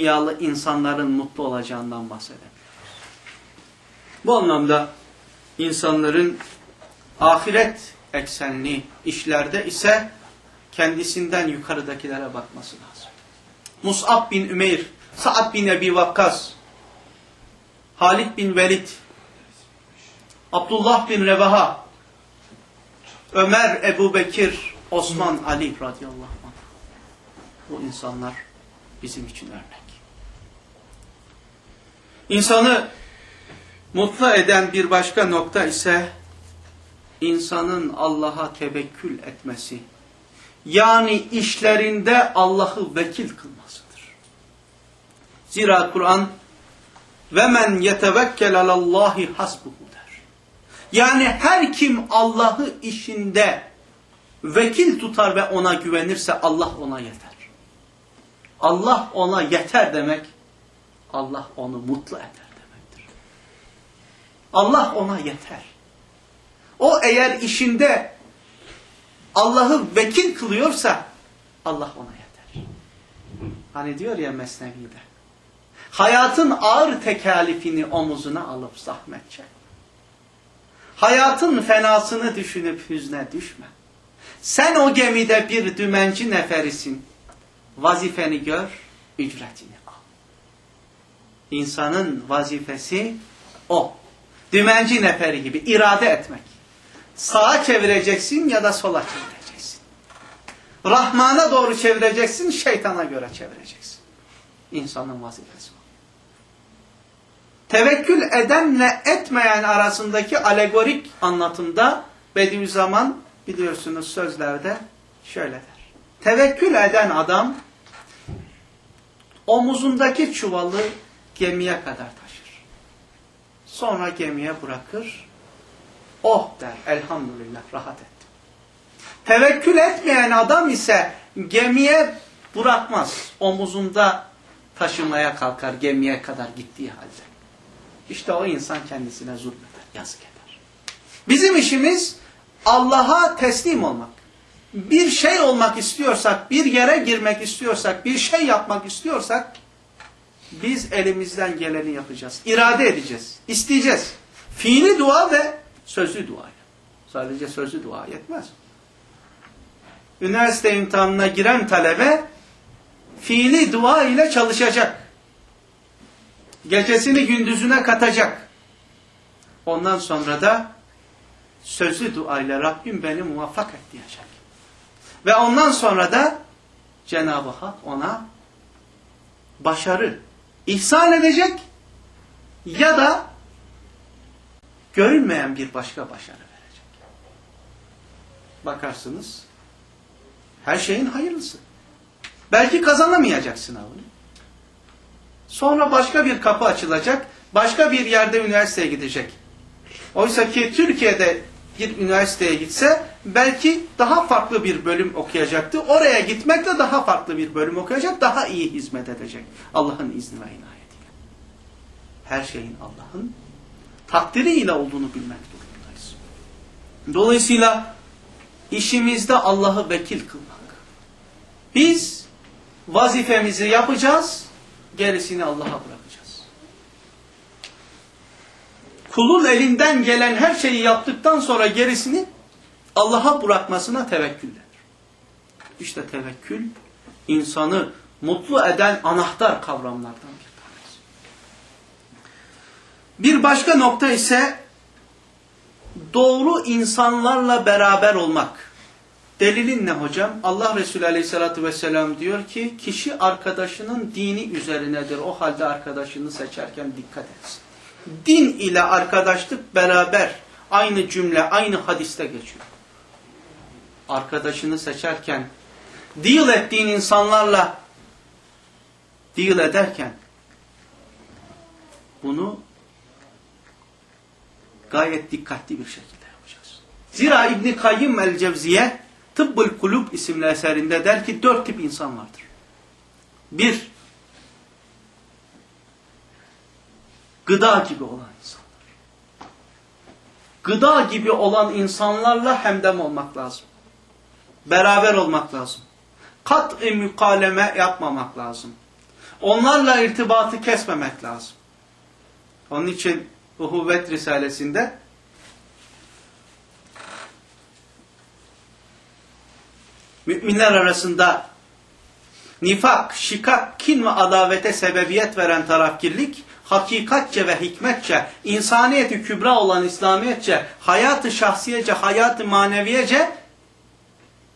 dünyalı insanların mutlu olacağından bahseder. Bu anlamda insanların ahiret eksenli işlerde ise kendisinden yukarıdakilere bakması lazım. Mus'ab bin Ümeyr, Sa'd bin Ebi Vakkas, Halid bin Velid, Abdullah bin Revaha, Ömer, Ebu Bekir, Osman, Ali radıyallahu anh. Bu insanlar bizim için örnek. İnsanı mutlu eden bir başka nokta ise insanın Allah'a tevekkül etmesi. Yani işlerinde Allah'ı vekil kılmasıdır. Zira Kur'an ve men yetevekkel alallahi hasbuhu der. Yani her kim Allah'ı işinde vekil tutar ve ona güvenirse Allah ona yeter. Allah ona yeter demek Allah onu mutlu eder demektir. Allah ona yeter. O eğer işinde Allah'ı vekil kılıyorsa Allah ona yeter. Hani diyor ya Mesnevi'de. Hayatın ağır tekalifini omuzuna alıp zahmet çek. Hayatın fenasını düşünüp hüzne düşme. Sen o gemide bir dümenci neferisin. Vazifeni gör, ücretini. İnsanın vazifesi o. Dümenci neferi gibi irade etmek. Sağa çevireceksin ya da sola çevireceksin. Rahman'a doğru çevireceksin, şeytana göre çevireceksin. İnsanın vazifesi o. Tevekkül edenle etmeyen arasındaki alegorik anlatımda Bediüzzaman biliyorsunuz sözlerde şöyle der. Tevekkül eden adam omuzundaki çuvalı gemiye kadar taşır. Sonra gemiye bırakır. Oh der elhamdülillah rahat ettim. Tevekkül etmeyen adam ise gemiye bırakmaz. Omuzunda taşımaya kalkar gemiye kadar gittiği halde. İşte o insan kendisine zulmeder, yazık eder. Bizim işimiz Allah'a teslim olmak. Bir şey olmak istiyorsak, bir yere girmek istiyorsak, bir şey yapmak istiyorsak biz elimizden geleni yapacağız. İrade edeceğiz. isteyeceğiz. Fiili dua ve sözlü dua. Sadece sözlü dua yetmez. Üniversite imtihanına giren talebe fiili dua ile çalışacak. Gecesini gündüzüne katacak. Ondan sonra da sözlü dua ile Rabbim beni muvaffak et diyecek. Ve ondan sonra da Cenab-ı Hak ona başarı ihsan edecek ya da görünmeyen bir başka başarı verecek. Bakarsınız her şeyin hayırlısı. Belki kazanamayacak sınavını. Sonra başka bir kapı açılacak. Başka bir yerde üniversiteye gidecek. Oysa ki Türkiye'de bir üniversiteye gitse belki daha farklı bir bölüm okuyacaktı. Oraya gitmekle daha farklı bir bölüm okuyacak. Daha iyi hizmet edecek. Allah'ın izni ve inayetiyle. Her şeyin Allah'ın takdiriyle olduğunu bilmek durumundayız. Dolayısıyla işimizde Allah'ı vekil kılmak. Biz vazifemizi yapacağız, gerisini Allah'a bırakacağız. Kulun elinden gelen her şeyi yaptıktan sonra gerisini Allah'a bırakmasına tevekkül denir. İşte tevekkül insanı mutlu eden anahtar kavramlardan bir tanesi. Bir başka nokta ise doğru insanlarla beraber olmak. Delilin ne hocam? Allah Resulü Aleyhisselatü vesselam diyor ki kişi arkadaşının dini üzerinedir. O halde arkadaşını seçerken dikkat etsin. Din ile arkadaşlık beraber aynı cümle aynı hadiste geçiyor. Arkadaşını seçerken deal ettiğin insanlarla deal ederken bunu gayet dikkatli bir şekilde yapacağız. Zira İbn Kayyim el-Cevziye Tıbbul Kulub isimli eserinde der ki dört tip insan vardır. Bir, gıda gibi olan insanlar. Gıda gibi olan insanlarla hemdem olmak lazım. Beraber olmak lazım. Kat-ı mükaleme yapmamak lazım. Onlarla irtibatı kesmemek lazım. Onun için Uhuvvet Risalesi'nde müminler arasında nifak, şikak, kin ve adavete sebebiyet veren tarafkirlik, hakikatçe ve hikmetçe, insaniyeti kübra olan İslamiyetçe, hayatı şahsiyece, hayatı maneviyece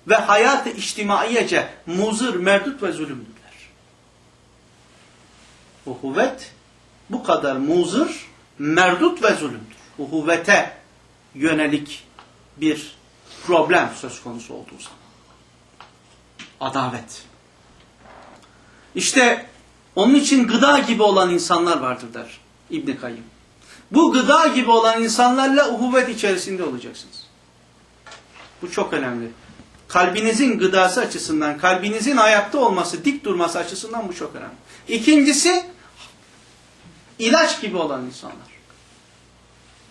ve hayatı içtimaiyece muzır, merdut ve zulümdürler. Uhuvvet bu kadar muzır, merdut ve zulümdür. Uhuvvete yönelik bir problem söz konusu olduğu zaman. Adavet. İşte onun için gıda gibi olan insanlar vardır der İbn Kayyım. Bu gıda gibi olan insanlarla uhuvvet içerisinde olacaksınız. Bu çok önemli. Kalbinizin gıdası açısından, kalbinizin ayakta olması, dik durması açısından bu çok önemli. İkincisi, ilaç gibi olan insanlar.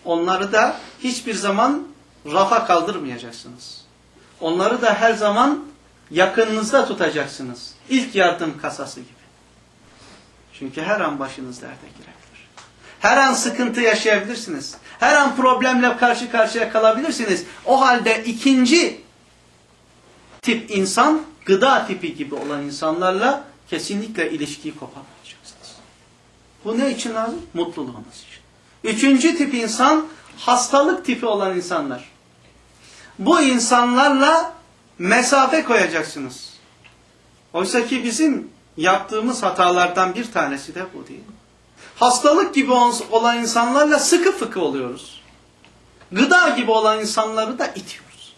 Onları da hiçbir zaman rafa kaldırmayacaksınız. Onları da her zaman yakınınızda tutacaksınız. İlk yardım kasası gibi. Çünkü her an başınız derde girebilir. Her an sıkıntı yaşayabilirsiniz. Her an problemle karşı karşıya kalabilirsiniz. O halde ikinci tip insan, gıda tipi gibi olan insanlarla kesinlikle ilişkiyi koparmayacaksınız. Bu ne için lazım? Mutluluğunuz için. Üçüncü tip insan, hastalık tipi olan insanlar. Bu insanlarla mesafe koyacaksınız. Oysa ki bizim yaptığımız hatalardan bir tanesi de bu değil? Hastalık gibi olan insanlarla sıkı fıkı oluyoruz. Gıda gibi olan insanları da itiyoruz.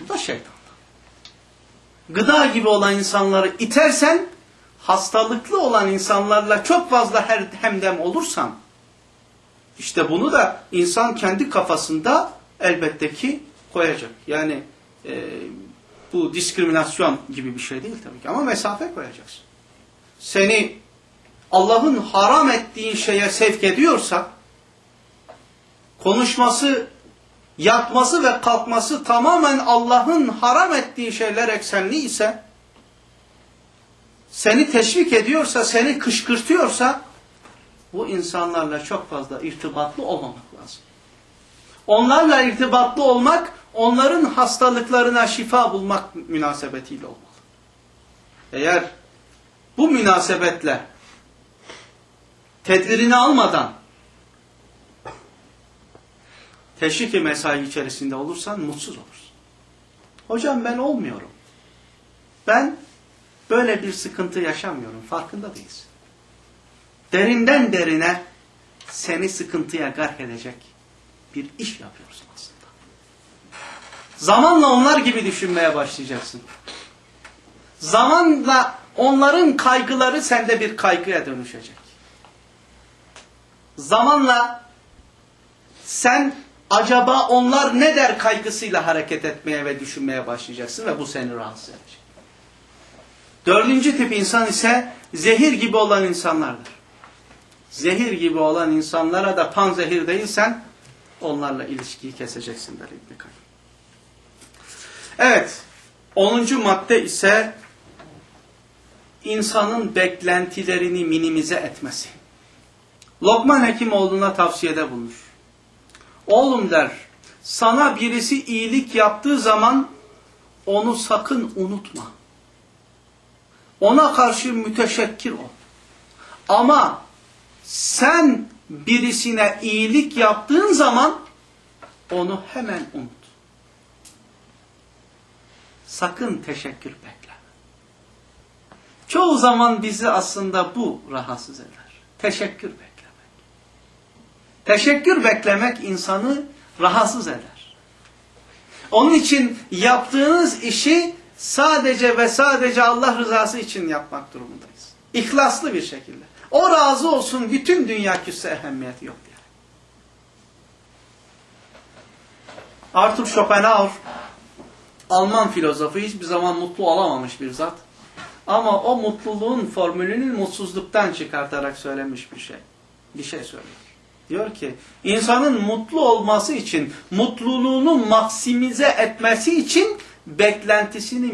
Bu da şeytandan. Gıda gibi olan insanları itersen, hastalıklı olan insanlarla çok fazla her hemdem olursan, işte bunu da insan kendi kafasında elbette ki koyacak. Yani e, bu diskriminasyon gibi bir şey değil tabii ki ama mesafe koyacaksın. Seni Allah'ın haram ettiğin şeye sevk ediyorsa konuşması, yatması ve kalkması tamamen Allah'ın haram ettiği şeyler eksenli ise seni teşvik ediyorsa, seni kışkırtıyorsa bu insanlarla çok fazla irtibatlı olmamak lazım. Onlarla irtibatlı olmak, onların hastalıklarına şifa bulmak münasebetiyle olmalı. Eğer bu münasebetle tedbirini almadan teşvik-i mesai içerisinde olursan mutsuz olursun. Hocam ben olmuyorum. Ben böyle bir sıkıntı yaşamıyorum. Farkında değilsin. Derinden derine seni sıkıntıya gark edecek bir iş yapıyorsun aslında. Zamanla onlar gibi düşünmeye başlayacaksın. Zamanla onların kaygıları sende bir kaygıya dönüşecek. Zamanla sen acaba onlar ne der kaygısıyla hareket etmeye ve düşünmeye başlayacaksın ve bu seni rahatsız edecek. Dördüncü tip insan ise zehir gibi olan insanlardır. Zehir gibi olan insanlara da pan zehir değilsen onlarla ilişkiyi keseceksin der İbn Kayyum. Evet, onuncu madde ise insanın beklentilerini minimize etmesi. Lokman Hekimoğlu'na tavsiyede bulunur. Oğlum der, sana birisi iyilik yaptığı zaman onu sakın unutma. Ona karşı müteşekkir ol. Ama sen birisine iyilik yaptığın zaman onu hemen unut. Sakın teşekkür bekleme. Çoğu zaman bizi aslında bu rahatsız eder. Teşekkür beklemek. Teşekkür beklemek insanı rahatsız eder. Onun için yaptığınız işi sadece ve sadece Allah rızası için yapmak durumundayız. İhlaslı bir şekilde. O razı olsun bütün dünya küsse ehemmiyeti yok yani. Arthur Schopenhauer Alman filozofu hiçbir zaman mutlu olamamış bir zat. Ama o mutluluğun formülünü mutsuzluktan çıkartarak söylemiş bir şey. Bir şey söylüyor. Diyor ki insanın mutlu olması için mutluluğunu maksimize etmesi için beklentisini